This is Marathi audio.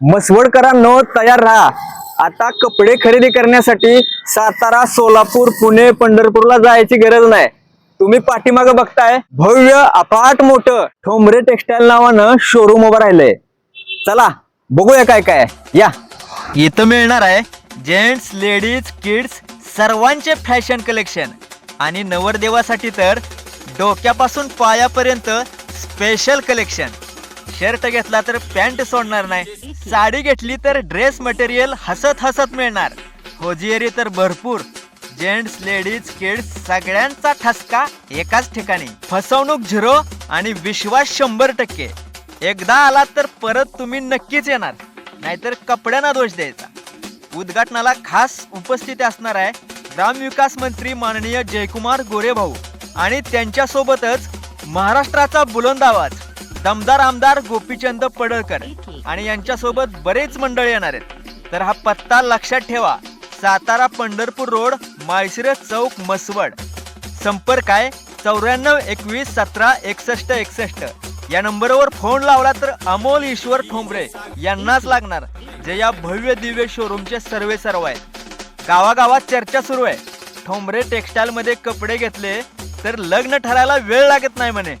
मसवडकरांनो तयार राहा. आता कपडे खरेदी करण्यासाठी सातारा सोलापूर पुणे पंढरपूरला जायची गरज नाही. तुम्ही पाठीमागं बघताय भव्य अफाट मोठं ठोंबरे टेक्सटाईल नावानं शोरूम उभं राहिलंय. चला बघूया काय काय या. इथं मिळणार आहे जेंट्स लेडीज किड्स सर्वांचे फॅशन कलेक्शन. आणि नवरदेवासाठी तर डोक्यापासून पायापर्यंत स्पेशल कलेक्शन शर्ट घेतला तर पॅन्ट सोडणार नाही. साडी घेतली तर ड्रेस मटेरियल हसत हसत मिळणार. होजिएरी तर भरपूर. जेंट्स लेडीज किड्स सगळ्यांचा ठसका एकाच ठिकाणी. फसवणूक झिरो आणि विश्वास शंभर टक्के. एकदा आलात तर परत तुम्ही नक्कीच येणार. नाहीतर कपड्यांना दोष द्यायचा. उद्घाटनाला खास उपस्थिती असणार आहे ग्रामविकास मंत्री माननीय जयकुमार गोरेभाऊ. आणि त्यांच्यासोबतच महाराष्ट्राचा बुलंद आवाज. दमदार आमदार गोपीचंद पडळकर आणि यांच्यासोबत बरेच मंडळ येणार आहेत. तर हा पत्ता लक्षात ठेवा. सातारा पंढरपूर रोड माळशिरस चौक मसवड संपर्क आहे चौऱ्याण्णव एकवीस सतरा एकसष्ट एकसष्ट. या नंबरवर फोन लावला तर अमोल ईश्वर ठोंबरे यांनाच लागणार. जे या भव्य दिव्य शोरूमचे सर्वे सर्व आहेत. गावागावात चर्चा सुरू आहे. ठोंबरे टेक्सटाईल मध्ये कपडे घेतले तर लग्न ठरायला वेळ लागत नाही म्हणे.